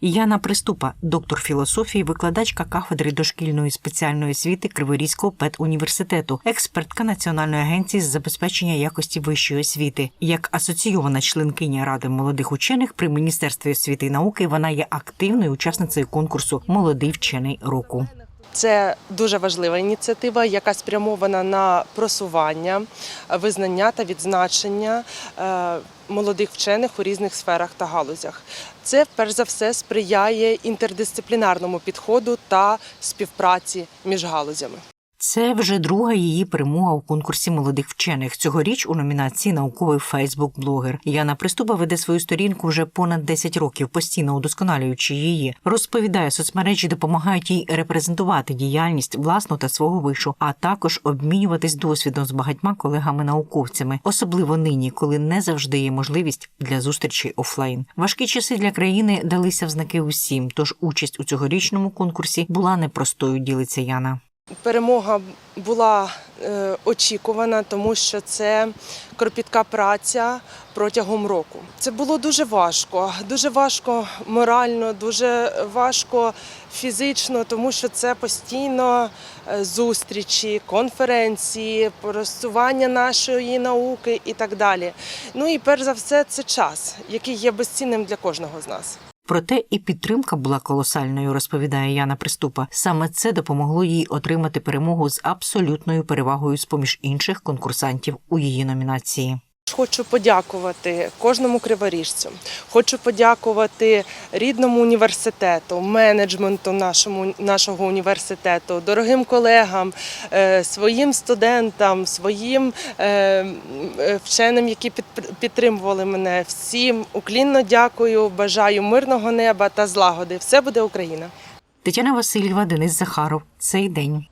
Яна Приступа, доктор філософії, викладачка кафедри дошкільної спеціальної освіти Криворізького педуніверситету, експертка Національної агенції з забезпечення якості вищої освіти. Як асоційована членкиня ради молодих учених при міністерстві освіти і науки, вона є активною учасницею конкурсу Молодий вчений року. Це дуже важлива ініціатива, яка спрямована на просування, визнання та відзначення е, молодих вчених у різних сферах та галузях. Це перш за все сприяє інтердисциплінарному підходу та співпраці між галузями. Це вже друга її перемога у конкурсі молодих вчених. Цьогоріч у номінації науковий Фейсбук-блогер. Яна Приступа веде свою сторінку вже понад 10 років, постійно удосконалюючи її. Розповідає, соцмережі допомагають їй репрезентувати діяльність власну та свого вишу, а також обмінюватись досвідом з багатьма колегами-науковцями, особливо нині, коли не завжди є можливість для зустрічі офлайн. Важкі часи для країни далися в знаки усім. Тож участь у цьогорічному конкурсі була непростою. Ділиться Яна. Перемога була е, очікувана, тому що це кропітка праця протягом року. Це було дуже важко, дуже важко морально, дуже важко фізично, тому що це постійно е, зустрічі, конференції, просування нашої науки і так далі. Ну і перш за все, це час, який є безцінним для кожного з нас. Проте і підтримка була колосальною, розповідає Яна Приступа. Саме це допомогло їй отримати перемогу з абсолютною перевагою з поміж інших конкурсантів у її номінації. Хочу подякувати кожному криворіжцю. Хочу подякувати рідному університету, менеджменту нашому, нашого університету, дорогим колегам, е, своїм студентам, своїм е, е, вченим, які підтримували мене. Всім уклінно дякую. Бажаю мирного неба та злагоди. Все буде Україна. Тетяна Васильєва, Денис Захаров. Цей день.